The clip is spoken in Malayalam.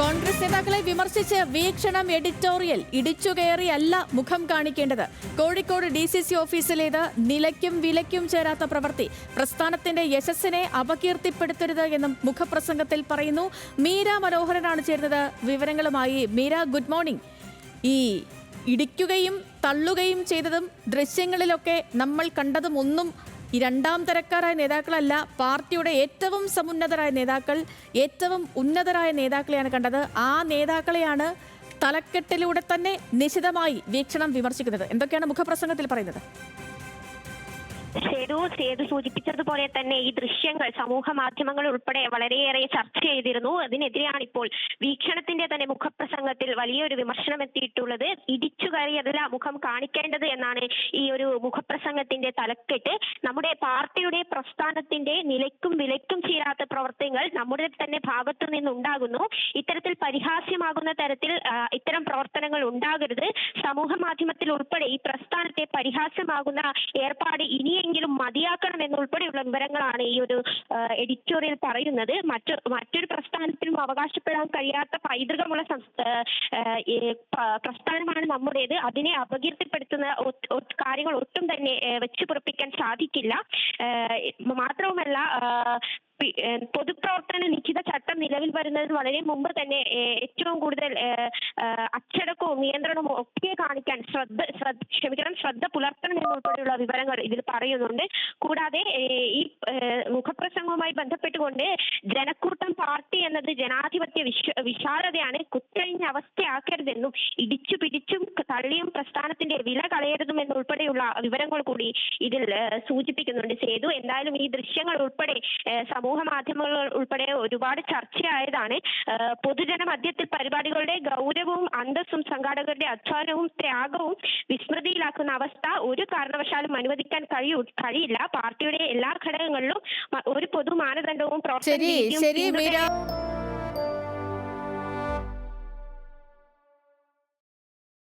കോൺഗ്രസ് നേതാക്കളെ വിമർശിച്ച് വീക്ഷണം എഡിറ്റോറിയൽ ഇടിച്ചുകയറിയല്ല മുഖം കാണിക്കേണ്ടത്. കോഴിക്കോട് ഡി സി സി ഓഫീസിലേത് നിലയ്ക്കും വിലയ്ക്കും ചേരാത്ത പ്രവൃത്തി. പ്രസ്ഥാനത്തിന്റെ യശസ്സിനെ അപകീർത്തിപ്പെടുത്തരുത് എന്നും മുഖപ്രസംഗത്തിൽ പറയുന്നു. മീര മനോഹരനാണ് ചേരുന്നത്. വിവരങ്ങളുമായി മീര ഗുഡ് മോർണിംഗ്. ഈ ഇടിക്കുകയും തള്ളുകയും ചെയ്തതും ദൃശ്യങ്ങളിലൊക്കെ നമ്മൾ കണ്ടതും ഒന്നും ഈ രണ്ടാം തരക്കാരായ നേതാക്കളല്ല പാർട്ടിയുടെ ഏറ്റവും സമുന്നതരായ നേതാക്കൾ ഏറ്റവും ഉന്നതരായ നേതാക്കളെയാണ് കണ്ടത്. ആ നേതാക്കളെയാണ് തലക്കെട്ടിലൂടെ തന്നെ നിശിതമായി വീക്ഷണം വിമർശിക്കുന്നത്. എന്തൊക്കെയാണ് മുഖപ്രസംഗത്തിൽ പറയുന്നത്? സേതു സേതു സൂചിപ്പിച്ചതുപോലെ തന്നെ ഈ ദൃശ്യങ്ങൾ സമൂഹ മാധ്യമങ്ങൾ ഉൾപ്പെടെ വളരെയേറെ ചർച്ച ചെയ്തിരുന്നു. അതിനെതിരെയാണ് ഇപ്പോൾ വീക്ഷണത്തിന്റെ തന്നെ മുഖപ്രസംഗത്തിൽ വലിയൊരു വിമർശനം എത്തിയിട്ടുള്ളത്. ഇടിച്ചു കയറിയതല്ല മുഖം കാണിക്കേണ്ടത് എന്നാണ് ഈ ഒരു മുഖപ്രസംഗത്തിന്റെ തലക്കെട്ട്. നമ്മുടെ പാർട്ടിയുടെ പ്രസ്ഥാനത്തിന്റെ നിലയ്ക്കും വിലയ്ക്കും ചേരാത്ത പ്രവർത്തനങ്ങൾ നമ്മുടെ തന്നെ ഭാഗത്തു നിന്നുണ്ടാകുന്നു. ഇത്തരത്തിൽ പരിഹാസ്യമാകുന്ന തരത്തിൽ ഇത്തരം പ്രവർത്തനങ്ങൾ ഉണ്ടാകരുത്. സമൂഹ മാധ്യമത്തിൽ ഉൾപ്പെടെ ഈ പ്രസ്ഥാനത്തെ പരിഹാസ്യമാകുന്ന ഏർപ്പാട് ഇനിയെങ്കിലും മതിയാക്കണം എന്നുൾപ്പെടെയുള്ള വിവരങ്ങളാണ് ഈ ഒരു എഡിറ്റോറിയൽ പറയുന്നത്. മറ്റു മറ്റൊരു പ്രസ്ഥാനത്തിനും അവകാശപ്പെടാൻ കഴിയാത്ത പൈതൃകമുള്ള പ്രസ്ഥാനമാണ് നമ്മുടേത്. അതിനെ അപകീർത്തിപ്പെടുത്തുന്ന കാര്യങ്ങൾ ഒട്ടും തന്നെ വെച്ചു പുറപ്പിക്കാൻ സാധിക്കില്ല. മാത്രവുമല്ല പൊതുപ്രവർത്തന നിശ്ചിത ചട്ടം നിലവിൽ വരുന്നതിന് വളരെ മുമ്പ് തന്നെ ഏറ്റവും കൂടുതൽ അച്ചടക്കവും നിയന്ത്രണവും ഒക്കെ കാണിക്കാൻ ശ്രദ്ധ ശ്രദ്ധ ക്ഷമിക്കണം ശ്രദ്ധ പുലർത്തണം എന്നുൾപ്പെടെയുള്ള വിവരങ്ങൾ ഇതിൽ പറയുന്നുണ്ട്. കൂടാതെ ഈ ഏ, മുഖപ്രസംഗവുമായി ബന്ധപ്പെട്ടുകൊണ്ട് ജനക്കൂട്ടം പാർട്ടി എന്നത് ജനാധിപത്യ വിശ വിശാലതയാണ് കുത്തഴിഞ്ഞ അവസ്ഥയാക്കരുതെന്നും ഇടിച്ചു പിടിച്ചും തള്ളിയും പ്രസ്ഥാനത്തിന്റെ വില കളയരുതും എന്നുൾപ്പെടെയുള്ള വിവരങ്ങൾ കൂടി ഇതിൽ സൂചിപ്പിക്കുന്നുണ്ട്. സേതു എന്തായാലും ഈ ദൃശ്യങ്ങൾ ഉൾപ്പെടെ സമൂഹ മാധ്യമങ്ങൾ ഉൾപ്പെടെ ഒരുപാട് ചർച്ചയായതാണ്. പൊതുജന മധ്യത്തിൽ പരിപാടികളുടെ ഗൗരവവും അന്തസ്സും സംഘാടകരുടെ അധ്വാനവും ത്യാഗവും വിസ്മൃതിയിലാക്കുന്ന അവസ്ഥ ഒരു കാരണവശാലും അനുവദിക്കാൻ കഴിയൂ കഴിയില്ല. പാർട്ടിയുടെ എല്ലാ ഘടകങ്ങളിലും ഒരു പൊതു മാനദണ്ഡവും ശരി ശരി മീര.